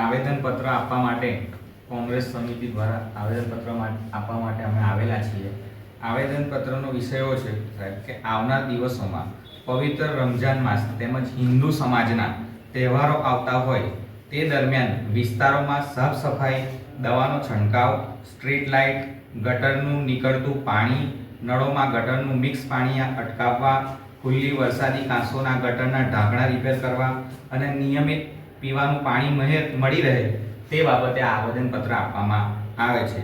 આવેદનપત્ર આપવા માટે કોંગ્રેસ સમિતિ દ્વારા આવેદનપત્ર આપવા માટે અમે આવેલા છીએ. આવેદનપત્રનો વિષયો છે, સાહેબ, કે આવનાર દિવસોમાં પવિત્ર રમજાન માસ તેમજ હિન્દુ સમાજના તહેવારો આવતા હોય તે દરમિયાન વિસ્તારોમાં સાફ સફાઈ દવાનો છંટકાવ, સ્ટ્રીટ લાઇટ, ગટરનું નીકળતું પાણી, નળોમાં ગટરનું મિક્સ પાણી અટકાવવા, ખુલ્લી વરસાદી કાંસોના ગટરના ઢાંકણા રિપેર કરવા અને નિયમિત પીવાનું પાણી મળી રહે તે બાબતે આ આવેદનપત્ર આપવામાં આવે છે.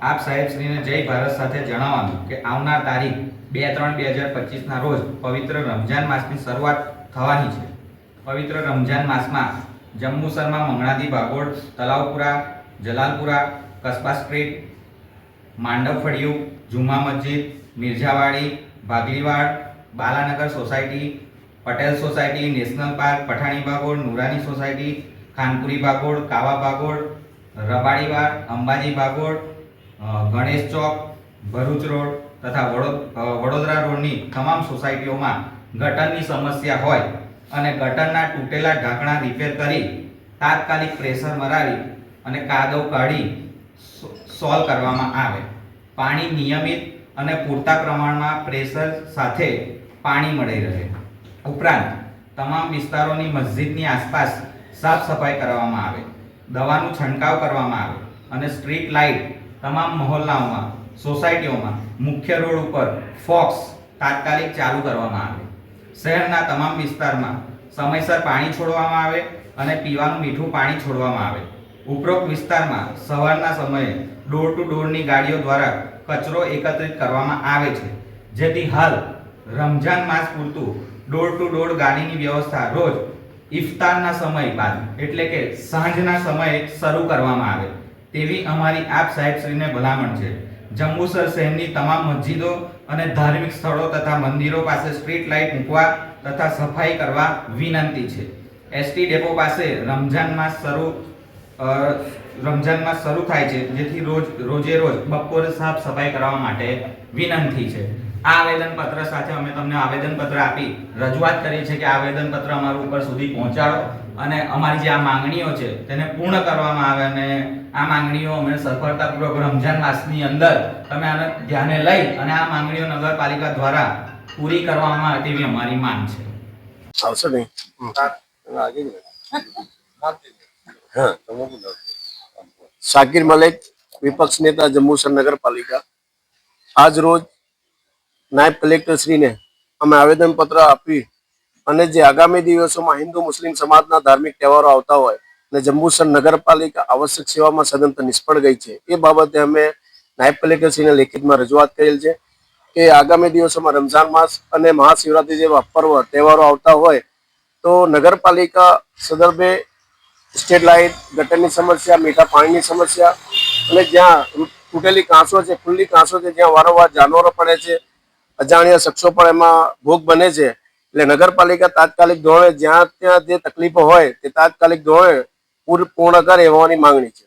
આપ સાહેબશ્રીને જય ભારત સાથે જણાવવાનું કે આવનાર તારીખ બે ત્રણ બે હજાર પચીસના રોજ પવિત્ર રમજાન માસની શરૂઆત થવાની છે. પવિત્ર રમજાન માસમાં જંબુસરમાં મંગળાદી ભાગોળ, Talavpura, Jalalpura, Kasba street, Mandav Faliyu Juma Masjid, Mirzawadi Bhagliwad Balanagar society Patel society, national park, Pathani Bhagol, Nurani society, Khanpuri Bhagol, Kava Bhagol Rabadiwar Ambaji Bhagol Ganesh Chowk, Bharuch road તથા વડો- વડોદરા રોડની તમામ સોસાયટીઓમાં ગટરની સમસ્યા હોય અને ગટરના તૂટેલા ઢાંકણા રિપેર કરી તાત્કાલિક પ્રેશર મરાવી અને કાદવ કાઢી સોલ્વ કરવામાં આવે. પાણી નિયમિત અને પૂરતા પ્રમાણમાં પ્રેશર સાથે પાણી મળી રહે. ઉપરાંત તમામ વિસ્તારોની મસ્જિદની આસપાસ સાફ સફાઈ કરવામાં આવે, દવાનું છંટકાવ કરવામાં આવે અને સ્ટ્રીટ લાઇટ તમામ મહોલ્લાઓમાં, સોસાયટીઓમાં, મુખ્ય રોડ ઉપર ફોક્સ તાત્કાલિક ચાલુ કરવામાં આવે. શહેરના તમામ વિસ્તારમાં સમયસર પાણી છોડવામાં આવે અને પીવાનું મીઠું પાણી છોડવામાં આવે. ઉપરોક્ત વિસ્તારમાં સવારના સમયે ડોર ટુ ડોરની ગાડીઓ દ્વારા કચરો એકત્રિત કરવામાં આવે છે. જેથી હાલ રમજાન માસ પૂરતું ડોર ટુ ડોર ગાડીની વ્યવસ્થા રોજ ઇફતારના સમય બાદ, એટલે કે સાંજના સમયે શરૂ કરવામાં આવે. તેવી અમારી આપ સાહેબશ્રીને ભલામણ છે. જંબુસર શહેરની તમામ મસ્જિદો અને ધાર્મિક સ્થળો તથા મંદિરો પાસે સ્ટ્રીટ લાઇટ મૂકવા તથા સફાઈ કરવા વિનંતી છે. એસટી ડેપો પાસે રમઝાનમાં શરૂ રમઝાનમાં શરૂ થાય છે, જેથી રોજ, રોજે રોજ બપોરે સાફ સફાઈ કરવા માટે વિનંતી છે. આ આવેદનપત્ર સાથે અમે તમને આવેદનપત્ર આપી રજૂઆત કરી છે કે આવેદનપત્ર અમારું ઉપર સુધી પહોંચાડો અને અમારી જે આ માંગણીઓ છે તેને પૂર્ણ કરવામાં આવે અને આ માંગણીઓ અમે સફળતાપૂર્વક રમજાન માસની અંદર તમે આને ધ્યાને લઈ અને આ માંગણીઓ નગરપાલિકા દ્વારા પૂરી કરવામાં આવે તેવી અમારી માંગ છે. આવશે નહીં. શાકિર મલેક વિપક્ષ નેતા જંબુસર નગરપાલિકા. આજ રોજ નાયબ કલેક્ટરશ્રીને અમે આવેદનપત્ર આપી અને જે આગામી દિવસોમાં હિન્દુ મુસ્લિમ સમાજના ધાર્મિક તહેવારો આવતા હોય અને જંબુસર નગરપાલિકા આવશ્યક સેવામાં સદંતર નિષ્ફળ ગઈ છે, એ બાબતે અમે નાયબ કલેક્ટરશ્રીને લેખિતમાં રજૂઆત કરેલ છે કે આગામી દિવસોમાં રમઝાન માસ અને મહાશિવરાત્રી જેવા પર્વ, તહેવારો આવતા હોય તો નગરપાલિકા સંદર્ભે સ્ટ્રીટ લાઇટ, ગટરની સમસ્યા, મીઠા પાણીની સમસ્યા અને જ્યાં તૂટેલી કાંસો છે, ખુલ્લી કાંસો છે, જ્યાં વારંવાર જાનવરો પડે છે અજાણ્યા શખ્સો પણ એમાં ભોગ બને છે. એટલે નગરપાલિકા તાત્કાલિક ધોરણે જ્યાં ત્યાં જે તકલીફો હોય તે તાત્કાલિક ધોરણે પૂર- પૂર્ણ કરે એવાની માંગણી છે.